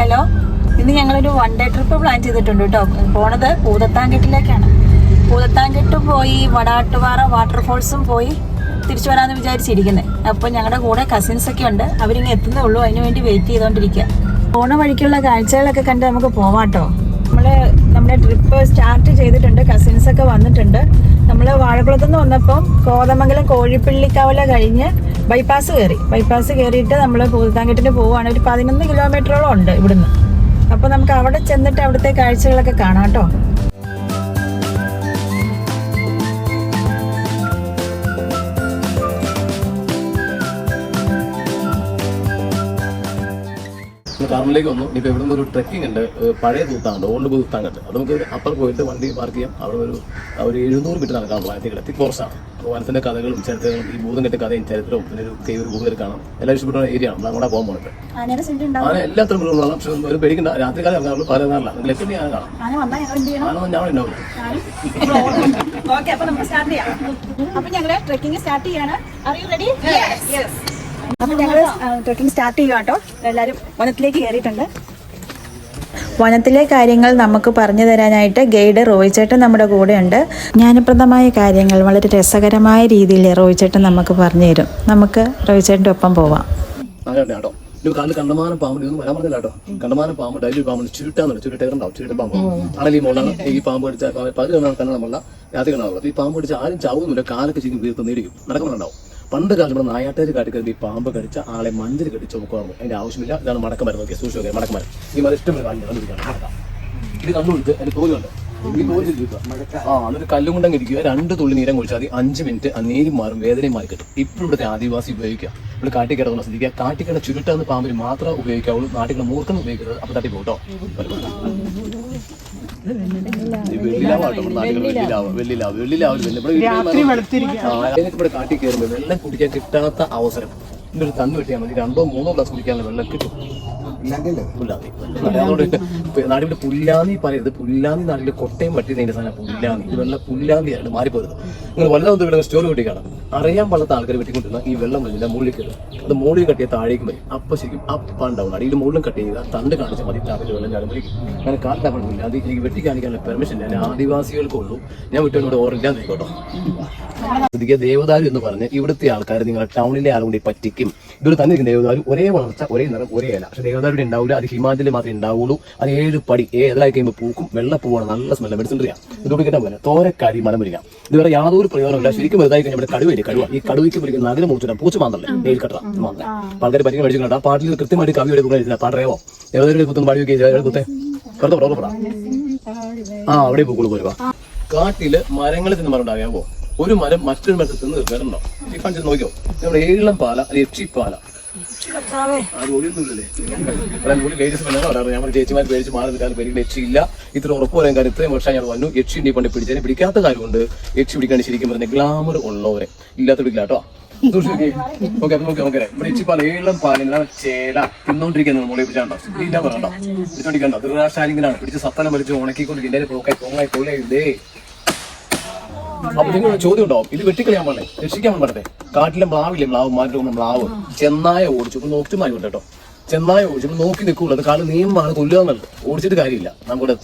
Hello. ഇന്ന് ഞങ്ങളൊരു one day trip plan ചെയ്തിട്ടുണ്ട് കേട്ടോ പോണത് പൂതത്താൻകെട്ടിലേക്കാണ് പൂതത്താൻകെട്ട് പോയി വടാട്ടുപാറ വാട്ടർഫോൾസും പോയി തിരിച്ചു വരാമെന്ന് വിചാരിച്ചിരിക്കുന്നത് അപ്പോൾ ഞങ്ങളുടെ കൂടെ കസിൻസ് ഒക്കെ ഉണ്ട്. അവരിങ്ങനെ എത്തുന്നേ ഉള്ളൂ. അതിന് വേണ്ടി വെയിറ്റ് ചെയ്തുകൊണ്ടിരിക്കുക പോണ വഴിക്കുള്ള കാഴ്ചകളൊക്കെ കണ്ട് നമുക്ക് പോവാം കേട്ടോ നമ്മൾ നമ്മുടെ ട്രിപ്പ് സ്റ്റാർട്ട് ചെയ്തിട്ടുണ്ട്. കസിൻസ് ഒക്കെ വന്നിട്ടുണ്ട്. നമ്മൾ വാഴക്കുളത്ത് നിന്ന് വന്നപ്പം കോതമംഗലം കോഴിപ്പള്ളിക്കാവല കഴിഞ്ഞ് ബൈപ്പാസ് കയറി ബൈപ്പാസ് കയറിയിട്ട് നമ്മൾ പൂതാങ്കെട്ടിന് പോവുകയാണ് ഒരു പതിനൊന്ന് കിലോമീറ്ററോളം ഉണ്ട് ഇവിടുന്ന്. അപ്പോൾ നമുക്ക് അവിടെ ചെന്നിട്ട് അവിടുത്തെ കാഴ്ചകളൊക്കെ കാണാം കേട്ടോ. കാറിലേക്ക് വന്നു. ഇപ്പൊ ഇവിടെ നിന്ന് ഒരു ട്രെക്കിംഗ് ഉണ്ട്. പഴയ തൂത്താണ്ട് ഓൾഡ് തൂത്താങ്കണ്ട് അത്. നമുക്ക് അപ്പുറം പോയിട്ട് വണ്ടി പാർക്ക് ചെയ്യാം. അവിടെ ഒരു ഒരു എഴുന്നൂറ് മീറ്റർ നടക്കാൻ വനത്തിൽ കിടത്തി കോർസാണ് വനത്തിന്റെ കഥകളും ചരിത്രങ്ങളും ഈ ഭൂതം കെട്ട കഥയും ചരിത്രവും പിന്നെ ഒരു കൈ ഒരു ഭൂതം കാണാം. എല്ലാം ഇഷ്ടപ്പെട്ട ഏരിയ ആണ്. നമ്മുടെ പോകാൻ പോകുന്നത് ആനയുടെ എല്ലാ തരം ആന എല്ലാത്തിനും മൃഗങ്ങളാണ് പക്ഷെ ഒരു പേടിക്കണ്ട. രാത്രി കാലം നമ്മൾ പല ഇറങ്ങാറില്ല നിങ്ങൾ എത്തി ഞാൻ കാണാം. ആന ഞാൻ ഉണ്ടാവും ഓക്കെ. അപ്പൊ നമുക്ക് സ്റ്റാർട്ട് ചെയ്യാം. അപ്പൊ ഞങ്ങൾ ട്രെക്കിംഗ് സ്റ്റാർട്ട് ചെയ്യാണ്. അറിയൂ റെഡി അപ്പൊ ഞങ്ങൾ ട്രക്കിംഗ് സ്റ്റാർട്ട് ചെയ്യുക കേട്ടോ എല്ലാരും വനത്തിലേക്ക് കയറിയിട്ടുണ്ട്. വനത്തിലെ കാര്യങ്ങൾ നമുക്ക് പറഞ്ഞു തരാനായിട്ട് ഗൈഡ് റോയിച്ചേട്ടൻ നമ്മുടെ കൂടെയുണ്ട്. ജ്ഞാനപ്രദമായ കാര്യങ്ങൾ വളരെ രസകരമായ രീതിയിൽ റോയിച്ചേട്ടൻ നമുക്ക് പറഞ്ഞു തരും നമുക്ക് റോയിച്ചേട്ടന്റെ ഒപ്പം പോവാം. കണ്ടമാനം പാമ്പ് വരാൻ പറഞ്ഞില്ല കേട്ടോ. കണ്ടമാനം പാമ്പ് ഡൈലി പാമ്പ് ചുരുട്ടാന്നുണ്ട് ചുരുട്ടേറുണ്ടാവും ചുരുട്ട പാമ്പ്. ആണെങ്കിൽ ഈ മുള്ളാണ് ഈ പാമ്പ് പിടിച്ച പകുതി കാണാൻ കണ്ണാൻ മുള്ള രാത്രി കാണാൻ ഈ പാമ്പ് കടിച്ച ആരും ചാവുന്നില്ല കാലൊക്കെ ചിരിക്കും വീർത്ത് നേടിക്കും. നടക്കുന്നുണ്ടാവും പണ്ട് കാലം നമ്മുടെ നായാട്ടേര് കാട്ടിക്കരുത് ഈ പാമ്പ് കടിച്ച ആളെ മഞ്ചിൽ കടിച്ച് നോക്കുവാറുണ്ട് അതിന്റെ ആവശ്യമില്ല. ഇതാണ് മടക്കമരം നോക്കിയ. സൂക്ഷിച്ചു മടക്കമരം ഈ മരം ഇഷ്ടം കണ്ടുപിടിക്കണം ഇത് കണ്ടുപിടിച്ച് അതിന്റെ തോലുണ്ട് ആ അതൊരു കല്ലും കൊണ്ടങ്ങ് ഇരിക്കുക രണ്ട് തുള്ളി നീരം കുഴിച്ചാൽ മതി. അഞ്ച് മിനിറ്റ് ആ നീരും മാറും വേദനയും മാറി കിട്ടും. ഇപ്പോഴും ഇവിടുത്തെ ആദിവാസി ഉപയോഗിക്കുക. ഇവിടെ കാട്ടിക്കിടന്ന് ശ്രദ്ധിക്കുക കാട്ടിക്കിട ചുരുട്ടാന്ന് പാമ്പിന് മാത്രമേ ഉപയോഗിക്കാവുള്ളൂ. നാട്ടിൽ മൂർക്കം ഉപയോഗിക്കരുത്. അപ്പൊ തട്ടി പോട്ടോ. ഇവിടെ കാട്ടി കയറുമ്പോൾ വെള്ളം കുടിക്കാൻ കിട്ടാത്ത അവസരം. ഇന്നൊരു തന്നു കിട്ടിയാൽ മതി. രണ്ടോ മൂന്നോ ഗ്ലാസ് കുടിക്കാനുള്ള വെള്ളം കിട്ടും. നാടിവിടെ പുല്ലാന്നി പറയരുത്. പുല്ലാന്നി നാട്ടിൽ കൊട്ടയും പറ്റി നീണ്ട സാധനം പുല്ലാന്നി. ഇത് വെള്ളം പുല്ലാന്തിയാണ് മാറിപ്പോയത് നിങ്ങൾ വല്ലതും ഇവിടെ സ്റ്റോറി കൂട്ടി കാണാം അറിയാൻ പാടാത്ത ആൾക്കാർ വെട്ടിക്കൊണ്ടിരുന്ന ഈ വെള്ളം വരുന്നില്ല മുകളിൽ കയറും. അത് മുകളിൽ കട്ടിയ താഴേക്ക് വരും. അപ്പൊ ശരിക്കും അപ്പ് ആണ്. അടിയിൽ മുകളിലും കട്ട് ചെയ്ത് തണ്ട് കാണിച്ചാൽ മതി താഴെ വെള്ളം ചാടുമ്പോഴേക്കും അങ്ങനെ കാലിലാവണമെന്നില്ല അത് എനിക്ക് വെട്ടി കാണിക്കാനുള്ള പെർമിഷൻ ഞാൻ ആദിവാസികൾക്കുള്ളൂ. ഞാൻ വിട്ടോട് ഓറില്ലാന്ന് കേട്ടോ. ശ്രദ്ധിക്കുക ദേവദാരു എന്ന് പറഞ്ഞ് ഇവിടുത്തെ ആൾക്കാർ നിങ്ങളെ ടൗണിലെ ആളുകൂടി പറ്റിക്കും. ഇതൊരു തന്നെ ദേവദാരു ഒരേ വളർച്ച ഒരേ നിറം ഒരേ ഇല. പക്ഷെ ദേവദാരുടെ ഉണ്ടാവില്ല അത് ഹിമാചലിൽ മാത്രമേ ഉണ്ടാവുള്ളൂ. അത് ഏഴ് പടി ഏതായി കഴിയുമ്പോൾ പൂക്കും വെള്ളപ്പൂവാണ് നല്ല സ്മെല്ല മെഡിസിൻ അറിയാം ഇത് കിട്ടാൻ പോലെ തോരക്കാരി മലമുരിക ഇത് വേറെ യാതൊരു പ്രയോജനമില്ല ശരിക്കും വലുതായി കഴിഞ്ഞാൽ ഇവിടെ കടുവയില്ലേ? കടുവ. ഈ കടുവയ്ക്ക് പിടിക്കുന്ന നഗരം മുറിച്ചിട്ട്. പൂച്ച മാന്തല്ലേ? നെയിൽ കട്ടറ. മാന്തല ആൾക്കാർ പരിഗണന മേടിച്ചിട്ടുണ്ട് കണ്ടാ. പാട്ടിൽ കൃത്യമായിട്ട് കവി എടുക്കുന്ന പാട്ടറിയാവോ? ഏതൊരു കുത്തും പാടി വെക്കുക കുത്തേ. വെറുതെ പോടാ ആ അവിടെ പൂക്കൾ പോരുക കാട്ടിൽ മരങ്ങളിൽ നിന്ന് മരം ഉണ്ടാകാവോ ഒരു മരം മറ്റൊരു മരത്തിൽ നിന്ന് വരണോ ഈ കാണിച്ച് നോക്കിയോ നമ്മുടെ ഏഴിളം പാല അല്ലെങ്കിൽ അത് ചേച്ചിമാർ പേടിച്ച് മാറി നിൽക്കാൻ പേര് ഇത്ര ഉറപ്പ് പറയാൻ കാര്യം ഇത്രയും വർഷം ഞാൻ വന്നു. യക്ഷി ഉണ്ടി പണ്ട് പിടിച്ചതിനെ പിടിക്കാത്ത കാര്യമുണ്ട്. യക്ഷി പിടിക്കാൻ ശരിക്കും പറഞ്ഞ ഗ്ലാമർ ഉള്ളവരെ. ഇല്ലാത്ത പിടിക്കില്ല കേട്ടോ. ഓക്കെ ഓക്കെ നോക്കേ ഇവിടെ ഇച്ചിപ്പാല ഏളം പാലില്ല ചേല തിന്നോണ്ടിരിക്കുന്നത് മുകളിൽ പിടിച്ചാണ്ടോ ഇല്ല പറയണ്ടോ. പിടിച്ചോണ്ടിരിക്കണ്ടോ. ദൃഢാശാലിംഗനാണ് പിടിച്ച് സത്തനം വലിച്ച് ഉണക്കിക്കൊണ്ട് ഇതിന്റെ പോക്കായി പോങ്ങായി പോലെ ഇതേ അപ്പൊ നിങ്ങൾ ചോദ്യം ഉണ്ടാവും ഇത് വെട്ടിക്കളയാൻ പാടേ രക്ഷിക്കാൻ പാടേ കാട്ടിലെ മ്ലാവില്ലേ? മ്ലാവ് മാറ്റം മ്ലാവ്. ചെന്നായ ഓടിച്ചു ഉണ്ട് കേട്ടോ. ചെന്നായ ഓടിച്ചു നോക്കി നിൽക്കുള്ളൂ. അത് കാലം നിയമമാണ് കൊല്ലുക എന്നുള്ളത് ഓടിച്ചിട്ട് കാര്യമില്ല. നമ്മുടെ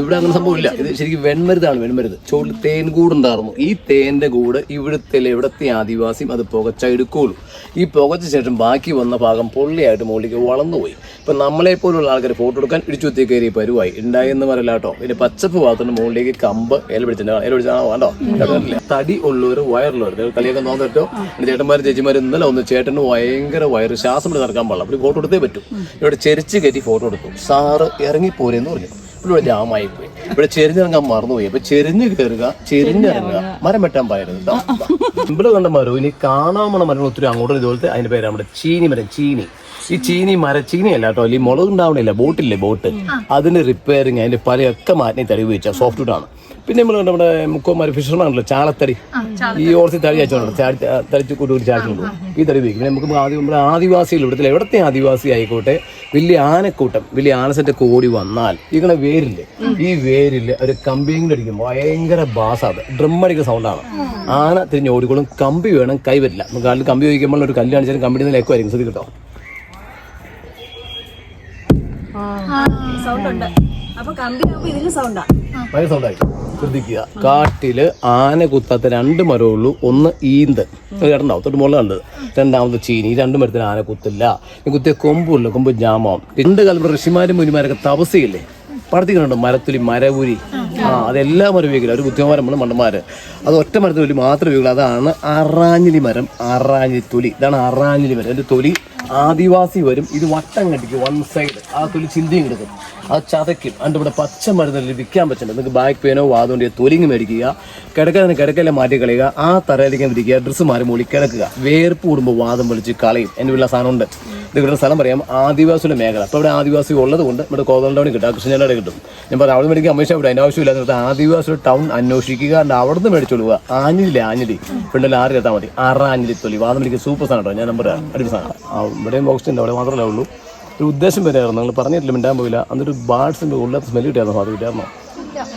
ഇവിടെ അങ്ങനെ സംഭവമില്ല ഇത് ശരിക്കും വെൺമരുതാണ് വെൺമരുത് ചോട്ടിൽ തേൻ കൂടുണ്ടായിരുന്നു. ഈ തേന്റെ കൂട് ഇവിടുത്തെ ഇവിടുത്തെ ആദിവാസിയും അത് പുകച്ച എടുക്കുള്ളൂ ഈ പുകച്ച ശേഷം ബാക്കി വന്ന ഭാഗം പൊള്ളിയായിട്ട് മുകളിലേക്ക് വളർന്നുപോയി. ഇപ്പം നമ്മളെ പോലുള്ള ആൾക്കാർ ഫോട്ടോ എടുക്കാൻ ഇടിച്ചുത്തി കയറി പരുവായി ഉണ്ടായെന്ന് പറയില്ല കേട്ടോ. പിന്നെ പച്ചപ്പ് ഭാഗത്തുനിന്ന് മുകളിലേക്ക് കമ്പ് ഇല പിടിച്ചിട്ടുണ്ടോ. ഇല പിടിച്ചാൽ വേണ്ടോ? തടി ഉള്ളവർ വയറുള്ളവർ കളിയൊക്കെ നോക്കിട്ടോ ചേട്ടന്മാരും ചേച്ചിമാരും ഇന്നലെ ഒന്ന് ചേട്ടന് ഭയങ്കര വയറ് ശ്വാസം നടക്കാൻ പാടില്ല. അപ്പോൾ ഫോട്ടോ എടുത്തേ പറ്റും. ഇവിടെ ചെരിച്ച് കയറ്റി ഫോട്ടോ എടുത്തു. സാറ് ഇറങ്ങിപ്പോരെന്ന് പറഞ്ഞു. ഇവിടെ ജാമായി പോയി. ഇവിടെ ചെരിഞ്ഞിറങ്ങാൻ മറന്നുപോയി. അപ്പൊ ചെരിഞ്ഞു കയറുക ചെരിഞ്ഞിറങ്ങുക മരം വെട്ടാൻ പറയരുത് ഇവിടെ കണ്ട മരവും ഇനി കാണാമണ മരങ്ങൾ ഒത്തിരി അങ്ങോട്ട് ഇതുപോലത്തെ അതിന്റെ പേര് നമ്മുടെ ചീനി മരം ചീനി. ഈ ചീനി മരച്ചീനി അല്ല കേട്ടോ. അല്ലെങ്കിൽ മുളക് ഉണ്ടാവണില്ല ബോട്ടില്ലേ ബോട്ട്. അതിന്റെ റിപ്പയറിങ് അതിന്റെ പലയൊക്കെ മാറ്റി തടി ഉപയോഗിച്ച സോഫ്റ്റ് വുഡ് ആണ്. പിന്നെ നമ്മൾ നമ്മുടെ മുക്കോമാർ ഫിഷർമാണല്ലോ ചാളത്തറി ചാളത്തടി. ഈ ഓർത്തി തടി അയച്ചോണ്ട് തരിച്ചു തടിച്ച് കൂട്ടി ചാടിച്ചുകൊണ്ട് ഈ തടി ഉപയോഗിക്കും. പിന്നെ നമുക്ക് ആദ്യം നമ്മുടെ ആദിവാസികൾ ഇവിടുത്തെ എവിടത്തെ ആദിവാസി ആയിക്കോട്ടെ വലിയ ആനക്കൂട്ടം വലിയ ആനസെറ്റ് കോടി വന്നാൽ ഇങ്ങനെ വേരില്ലേ? ഈ വേരിൽ ഒരു കമ്പിയും അടിക്കും ഭയങ്കര ബാസാത് ഡ്രം അടിക്കുന്ന സൗണ്ടാണ് ആന തിരിഞ്ഞ് ഓടിക്കോളും കമ്പി വേണം കൈ വരില്ല. നമുക്ക് കാലിൽ കമ്പി ഉപയോഗിക്കുമ്പോൾ ഒരു കല്ല് കാണിച്ചാലും കമ്പി നിന്ന് ശ്രദ്ധ കിട്ടോ. സൗണ്ട് ഉണ്ട്. അപ്പൊ കമ്പി ഇതിന് സൗണ്ടാ ഭയങ്കര സൗണ്ടായി ശ്രദ്ധിക്കുക. കാട്ടിൽ ആന കുത്താത്ത രണ്ട് മരമേ ഉള്ളൂ. ഒന്ന് ഈന്ത്. അത് കേട്ടുണ്ടാവും തൊട്ട് മുകളിൽ കണ്ടത്. രണ്ടാമത് ചീനി. രണ്ട് മരത്തിന് ആന കുത്തില്ല. കുത്തിയ കൊമ്പുള്ള കൊമ്പ് ജാമാവും. രണ്ട് കാലം ഋഷിമാരും മുനിമാരൊക്കെ തപസ്യയില്ലേ പഠിത്തിക്കുന്നുണ്ട് മരത്തുലി മരവുരി. ആ. അതെല്ലാ മരം ഉപയോഗിക്കില്ല. ഒരു ബുദ്ധിമാരമാണ് മണ്ടന്മാര്. അത് ഒറ്റ മരത്തുലി മാത്രം മാത്രമേ അതാണ് അറാഞ്ഞിലി മരം അറാഞ്ഞിലി തൊലി. ഇതാണ് അറാഞ്ഞിലി മരം. എന്റെ തൊലി ആദിവാസി വരും. ഇത് വട്ടം കണ്ടിക്കും വൺ സൈഡ് ആ തൊലി ചിന്തയും കിടക്കും. അത് ചതയ്ക്കും. അതിന്റെ ഇവിടെ പച്ച മരുന്നിൽ വിൽക്കാൻ പറ്റുന്നുണ്ട്. നിങ്ങൾക്ക് ബാക്ക് പെയിനോ വാതുകൊണ്ടോ തൊലിങ്ങ് മേടിക്കുക. കിടക്കാൻ കിടക്കല്ലേ മാറ്റി കളയുക. ആ തറയിലേക്ക് വിരിക്കുക ഡ്രസ്സ് മാറി മൂടി കിടക്കുക. വേർപ്പ് കൂടുമ്പോൾ വാദം വലിച്ച് കളയും. എന്റെ വീട്ടിലെ സാധനമുണ്ട്. ഇത് കിട്ടുന്ന സ്ഥലം പറയാം ആദിവാസിയുടെ മേഖല. അപ്പോൾ ഇവിടെ ആദിവാസി ഉള്ളത് കൊണ്ട് ഇവിടെ കോതൽ ടൗണിൽ കിട്ടും കൃഷ്ണജനയുടെ കിട്ടും. ഞാൻ പറഞ്ഞു അവിടെ മേടിക്കാൻ അമ്മേഷ ഇവിടെ അതിന്റെ ആവശ്യമില്ല എന്നിട്ട് ആദിവാസിയുടെ ടൗൺ അന്വേഷിക്കുക എന്നാൽ അവിടുന്ന് മേടിച്ചോളുക ആഞ്ഞിലില്ലേ ആഞ്ഞിലി പിള്ളേർ ആറ് എത്താൽ മതി. ആറ് ആഞ്ഞിലി തൊലി വാദം മേടിക്കുക സൂപ്പർ സാധനം കേട്ടോ ഞാൻ നമ്പർ അടിപൊളി സാധനം. ആ ഇവിടെയും ബോക്സ് ഉണ്ട് അവിടെ മാത്രമേ ഉള്ളൂ. ഒരു ഉദ്ദേശം വരെയായിരുന്നു. നിങ്ങൾ പറഞ്ഞിട്ടില്ല മിണ്ടാൻ പോയില്ല എന്നിട്ട് ബാഡ്സിന്റെ ഉള്ള സ്മെല്ല് കിട്ടിയായിരുന്നു? അത് കിട്ടിയായിരുന്നു?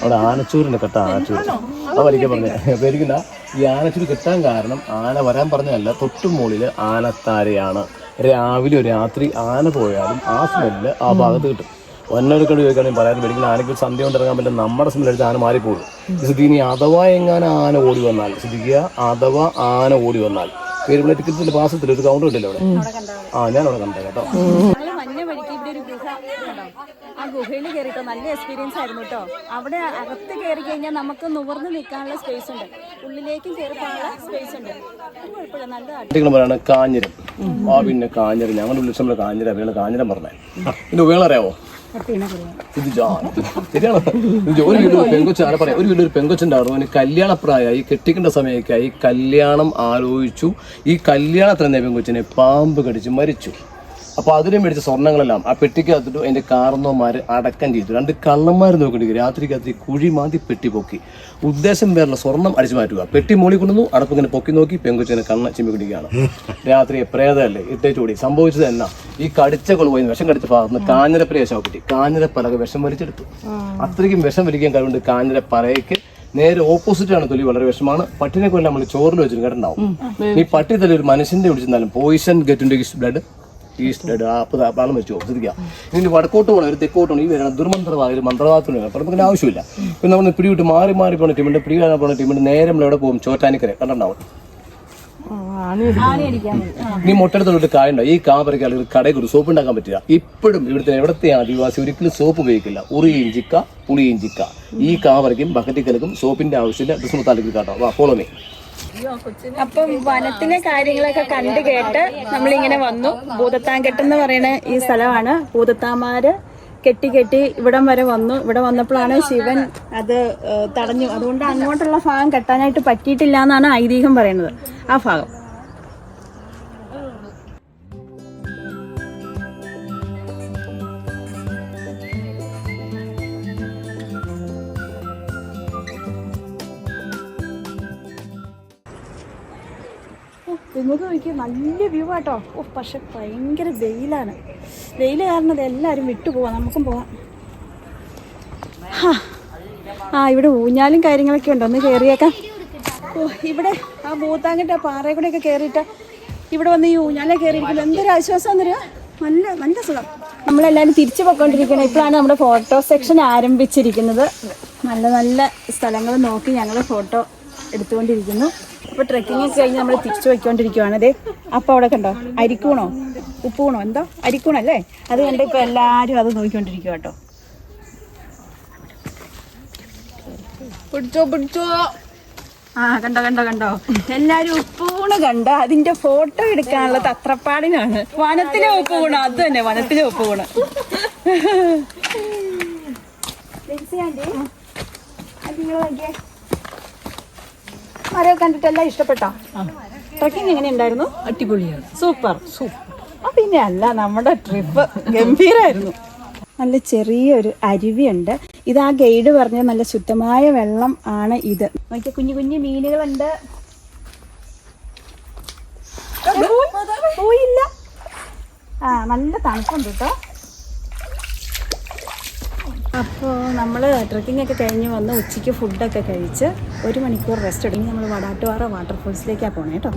അവിടെ ആനച്ചൂരിന്റെ കെട്ട ആനച്ചൂര്. അത് വലിക്കാൻ പറഞ്ഞ പേടിക്കണ്ട. ഈ ആനച്ചൂര് കിട്ടാൻ കാരണം ആന വരാൻ പറഞ്ഞതല്ല തൊട്ടുമുകളിൽ ആനത്താരയാണ്. രാവിലെ രാത്രി ആന പോയാലും ആ സ്മെല്ല് ആ ഭാഗത്ത് കിട്ടും. ഒന്നൊരുക്കടി ചോദിക്കുകയാണെങ്കിൽ പറയാൻ പേടിക്കുന്ന ആനയ്ക്ക് സന്ധ്യ കൊണ്ടിറങ്ങാൻ പറ്റും പറ്റില്ല നമ്മുടെ സ്മെല്ല് അടിച്ച് ആന മാറിപ്പോകും. ഇനി അഥവാ എങ്ങാനും ആന ഓടി വന്നാൽ ശ്രദ്ധിക്കുക അഥവാ ആന ഓടി വന്നാൽ പേരുള്ള ടിക്കറ്റിന്റെ പാസത്തിൽ ഒരു കൗണ്ടർ കിട്ടില്ല അവിടെ? ആ ഞാൻ അവിടെ കണ്ടേ കേട്ടോ ഞങ്ങൾ മഞ്ഞ വഴിക്ക് ഇവിടെ ഒരു ഗുഹ? ആ ഗുഹയിൽ കയറിട്ടോ നല്ല എക്സ്പീരിയൻസ് ആയിരുന്നു കേട്ടോ. അവിടെ അകത്ത് കയറി കഴിഞ്ഞാൽ നമുക്ക് നുവർന്ന് നിൽക്കാനുള്ള സ്പേസ് ഉണ്ട്. ഉള്ളിലേക്കും കയറി പോകാനുള്ള സ്പേസ് ഉണ്ട്. കുഴപ്പമില്ല നല്ലതാണ് കാഞ്ഞിരം ആ പിന്നെ കാഞ്ഞിരം. ഞങ്ങളുടെ ഉള്ളിൽ കാഞ്ഞിരം അവയാണ് കാഞ്ഞിരം പറഞ്ഞേ. ഇതിന്റെ ഉപയോഗം ഇത് ശരിയാണ്? ഒരു വീട് ഒരു പെങ്കൊച്ച് ആരെ പറയാം? ഒരു വീട്ടിൽ ഒരു പെങ്കൊച്ചുണ്ടായിരുന്നു അവന് കല്യാണപ്രായമായി കെട്ടിക്കേണ്ട സമയമൊക്കെയായി കല്യാണം ആലോചിച്ചു. ഈ കല്യാണത്തിന് പെങ്കൊച്ചിനെ പാമ്പ് കടിച്ച് മരിച്ചു. അപ്പൊ അതിന് മേടിച്ച സ്വർണങ്ങളെല്ലാം ആ പെട്ടിക്കകത്തിട്ട് എന്റെ കാർന്നോമാർ അടക്കം ചെയ്തു. രണ്ട് കള്ളന്മാർ നോക്കിയിട്ട് രാത്രി രാത്രി കുഴി മാന്തി പെട്ടി പൊക്കി. ഉദ്ദേശം പേരുള്ള സ്വർണം അടിച്ചു മാറ്റുക. പെട്ടി മോളി കൊണ്ടുവന്നു അടപ്പ് ഇങ്ങനെ പൊക്കി നോക്കി പെങ്കുച്ചിനെ കണ്ണ ചിമ്മി പിടിക്കുകയാണ്. രാത്രി പ്രേതമല്ലേ ഇട്ടേ ചൂടി സംഭവിച്ചത് എന്നാ? ഈ കടിച്ച കൊളുപോയി വിഷം കടിച്ച ഭാഗത്ത് കാഞ്ഞിരപ്പര വിഷം ശവപ്പെട്ടി കാഞ്ഞിരപ്പലക വിഷം വലിച്ചെടുത്തു. അത്രയ്ക്കും വിഷം വലിക്കാൻ കഴിവുണ്ട് കാഞ്ഞിരപ്പറയ്ക്ക് നേരെ ഓപ്പോസിറ്റ് ആണ് തൊലി വളരെ വിഷമാണ്. പട്ടിനെ കൊല്ലം നമ്മൾ ചോറിൽ വെച്ചിട്ട് കേട്ടുണ്ടാവും ഈ പട്ടി തല്ലി ഒരു മനുഷ്യന്റെ പിടിച്ചിരുന്നാലും പോയിസൺ ഗെറ്റ് ബ്ലഡ് ഈസ്റ്റ് പാളം മരിച്ചു പോകും ശ്രദ്ധിക്കുക ഇനി വടക്കോട്ട് പോകണം ഒരു തെക്കോട്ട് പോകണം ഈ വരണം ദുർമന്ത്രവാദം മന്ത്രവാദത്തിന് അപ്പം നമുക്ക് ആവശ്യമില്ല. ഇപ്പം നമ്മൾ പിടിവിട്ട് മാറി മാറി പോണ ടീമുണ്ട് പിടി കാണാൻ പോണ ടീമുണ്ട് നേരെ നമ്മൾ എവിടെ പോകും? ചോറ്റാനിക്കര. കണ്ടുണ്ടാവും. നീ മുട്ടടുത്തോട്ട് കായുണ്ടോ. ഈ കാ പറിക്കാൻ അല്ലെങ്കിൽ കടയിൽ ഒരു സോപ്പ് ഉണ്ടാക്കാൻ പറ്റില്ല. ഇപ്പോഴും ഇവിടുത്തെ എവിടത്തെ ആദിവാസി ഒരിക്കലും സോപ്പ് ഉപയോഗിക്കില്ല. ഉറിയും ചിക്ക പുളിയും ചിക്ക ഈ കാ പറിക്കും ബക്കറ്റിൽ കലക്കും സോപ്പിന്റെ ആവശ്യമില്ല. ബിസ്മുത്താലേക്ക് കാട്ടോ. വാ ഫോളോ മീ അപ്പം വനത്തിലെ കാര്യങ്ങളൊക്കെ കണ്ടു കേട്ട് നമ്മളിങ്ങനെ വന്നു. ഭൂതത്താൻകെട്ട് എന്ന് പറയുന്ന ഈ സ്ഥലമാണ്. ഭൂതത്താമാര് കെട്ടി കെട്ടി ഇവിടം വരെ വന്നു. ഇവിടെ വന്നപ്പോഴാണ് ശിവൻ അത് തടഞ്ഞു. അതുകൊണ്ട് അങ്ങോട്ടുള്ള ഭാഗം കെട്ടാനായിട്ട് പറ്റിയിട്ടില്ല എന്നാണ് ഐതിഹ്യം പറയുന്നത്. ആ ഭാഗം. നിങ്ങൾക്ക് നോക്കി നല്ല വ്യൂ ആട്ടോ. ഓ പക്ഷെ ഭയങ്കര വെയിലാണ്. വെയിൽ കാരണം എല്ലാവരും വിട്ടുപോവാം നമുക്കും പോവാം. ആ ഇവിടെ ഊഞ്ഞാലും കാര്യങ്ങളൊക്കെ ഉണ്ട്? ഒന്ന് കയറിയേക്കാം ഓ ഇവിടെ ആ ഭൂത്താങ്കിട്ട പാറയെ കൂടെയൊക്കെ കയറിയിട്ട് ഇവിടെ വന്ന് ഈ ഊഞ്ഞാലെ കയറിയിരിക്കുന്നു എന്തൊരു ആശ്വാസം തരുക നല്ല നല്ല സുഖം. നമ്മളെല്ലാവരും തിരിച്ചു പോയിക്കൊണ്ടിരിക്കണം ഇപ്പോഴാണ് നമ്മുടെ ഫോട്ടോ സെക്ഷൻ ആരംഭിച്ചിരിക്കുന്നത്. നല്ല നല്ല സ്ഥലങ്ങൾ നോക്കി ഞങ്ങൾ ഫോട്ടോ എടുത്തുകൊണ്ടിരിക്കുന്നു. അപ്പോൾ ട്രെക്കിംഗ് ഒക്കെ കഴിഞ്ഞ് നമ്മൾ തിരിച്ചു പോയിക്കൊണ്ടിരിക്കുവാണ്. അതെ അപ്പോൾ അവിടെ കണ്ടോ? അരിക്കൂണോ ഉപ്പൂണോ എന്തോ? അരിക്കൂണല്ലേ അത് കണ്ട് ഇപ്പോൾ എല്ലാവരും അത് നോക്കിക്കൊണ്ടിരിക്കുക കേട്ടോ. പിടിച്ചോ പിടിച്ചോ. ആ കണ്ടോ കണ്ടോ കണ്ടോ? എല്ലാരും ഉപ്പൂണ് കണ്ട? അതിന്റെ ഫോട്ടോ എടുക്കാനുള്ള തത്രപ്പാടിനാണ് വനത്തിലെ ഉപ്പൂണ് അത് തന്നെ വനത്തിലെ ഉപ്പൂണ് മരം കണ്ടിട്ടെല്ലാം ഇഷ്ടപ്പെട്ടോ? ട്രക്കിംഗ് എങ്ങനെ ഉണ്ടായിരുന്നു അടിപൊളിയാണ് സൂപ്പർ സൂപ്പർ ആ പിന്നെ അല്ല നമ്മുടെ ട്രിപ്പ് ഗംഭീരമായിരുന്നു നല്ല ചെറിയൊരു അരുവിയുണ്ട്. ഇത് ആ ഗൈഡ് പറഞ്ഞ നല്ല ശുദ്ധമായ വെള്ളം ആണ് ഇത്. നോക്കിയ കുഞ്ഞു കുഞ്ഞു മീനുകളുണ്ട്. പോയില്ല. ആ നല്ല തണുപ്പുണ്ട് കേട്ടോ അപ്പോൾ നമ്മൾ ട്രക്കിംഗ് ഒക്കെ കഴിഞ്ഞ് വന്ന് ഉച്ചയ്ക്ക് ഫുഡൊക്കെ കഴിച്ച് ഒരു മണിക്കൂർ റെസ്റ്റ് എടുക്കും നമ്മൾ വടാട്ടുപാറ വാട്ടർഫോൾസിലേക്കാണ് പോണേ കേട്ടോ.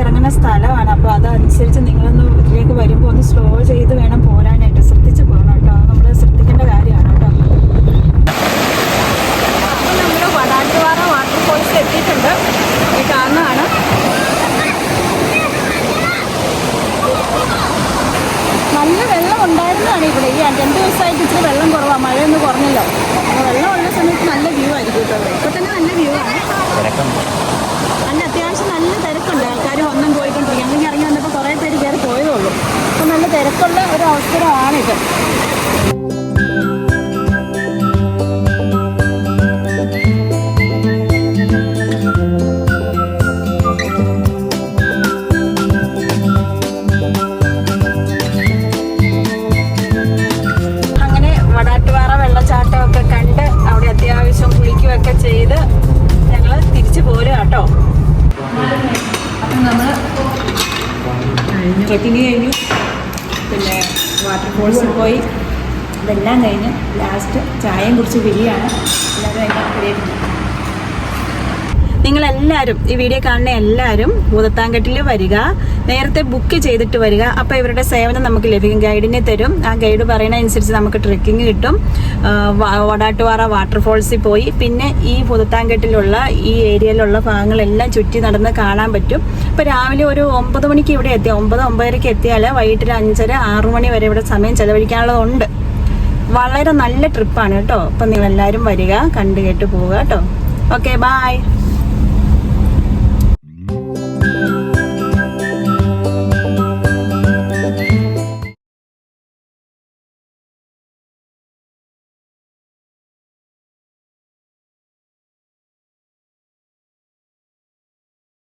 ഇറങ്ങുന്ന സ്ഥലമാണ്. അപ്പോൾ അതനുസരിച്ച് നിങ്ങളൊന്ന് ഇതിലേക്ക് വരുമ്പോൾ ഒന്ന് സ്ലോ ചെയ്ത് വേണം പോരാനായിട്ട്. അപ്പം നമ്മൾ കഴിഞ്ഞു ട്രക്കിങ് കഴിഞ്ഞു. പിന്നെ വാട്ടർഫോൾസിൽ പോയി. ഇതെല്ലാം കഴിഞ്ഞ് ലാസ്റ്റ് ചായയും കുടിച്ച് പിരിയാണ് എല്ലാവരും അതിന്റെ പിരിയിട്ടുണ്ട് നിങ്ങളെല്ലാവരും ഈ വീഡിയോ കാണുന്ന എല്ലാവരും ഭൂതത്താങ്കെട്ടിൽ വരിക. നേരത്തെ ബുക്ക് ചെയ്തിട്ട് വരിക. അപ്പോൾ ഇവരുടെ സേവനം നമുക്ക് ലഭിക്കും. ഗൈഡിനെ തരും. ആ ഗൈഡ് പറയുന്ന അനുസരിച്ച് നമുക്ക് ട്രെക്കിംഗ് കിട്ടും. വടാട്ടുവാറ വാട്ടർഫോൾസിൽ പോയി. പിന്നെ ഈ ഭൂതത്താങ്കെട്ടിലുള്ള ഈ ഏരിയയിലുള്ള ഭാഗങ്ങളെല്ലാം ചുറ്റി നടന്ന് കാണാൻ പറ്റും. ഇപ്പോൾ രാവിലെ ഒരു ഒമ്പത് മണിക്ക് ഇവിടെ എത്തി. ഒമ്പത് ഒമ്പതരയ്ക്ക് എത്തിയാൽ വൈകിട്ട് ഒരു അഞ്ചര ആറ് മണി വരെ ഇവിടെ സമയം ചെലവഴിക്കാനുള്ളതുണ്ട്. വളരെ നല്ല ട്രിപ്പാണ് കേട്ടോ. അപ്പം നിങ്ങളെല്ലാവരും വരിക കണ്ടു കേട്ട് പോവുക കേട്ടോ. Okay bye